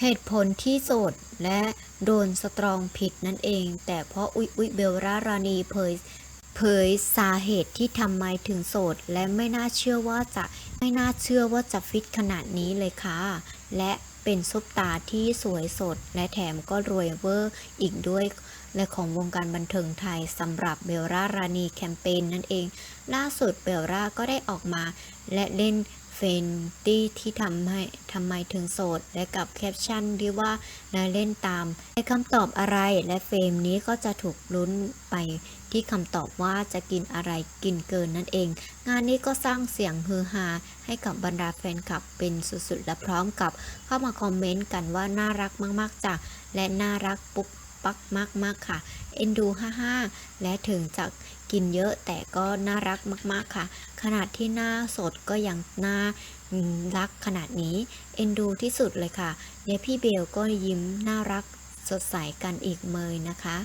เหตุผลที่โสดและโดนสตรองผิดนั่นเอง แต่เพราะอุ๊ยอุ๊ยเบลล่ารานีเผยเผยสาเหตุที่ทำไมถึงโสด และไม่น่าเชื่อว่าจะไม่น่าเชื่อว่าจะฟิตขนาดนี้เลยค่ะ และเป็นซุปตาที่สวยสด และแถมก็รวยเวอร์อีกด้วย และของวงการบันเทิงไทยสำหรับเบลล่ารานีแคมเปญนั่นเอง ล่าสุดเบลล่าก็ได้ออกมา และเล่น เฟนตี้ที่ทำให้ทำไมถึงโสด และกับแคปชั่นที่ว่านาเล่นตามในคำตอบอะไรและเฟรมนี้ก็จะถูกลุ้นไปที่คำตอบว่าจะกินอะไรกินเกินนั่นเอง งานนี้ก็สร้างเสียงฮือฮาให้กับบรรดาแฟนคลับเป็นสุดๆ และพร้อมกับเข้ามาคอมเมนต์กันว่าน่ารักมากๆจ้ะและน่ารักปุ๊บ ปักมากๆค่ะ เอ็นดูฮ่าๆและถึงจะกินเยอะแต่ก็น่ารักมากๆค่ะ ขนาดที่หน้าสดก็ยังน่ารักขนาดนี้เอ็นดูที่สุดเลยค่ะ และพี่เบลก็ยิ้มน่ารักสดใสกันอีกเมยนะคะ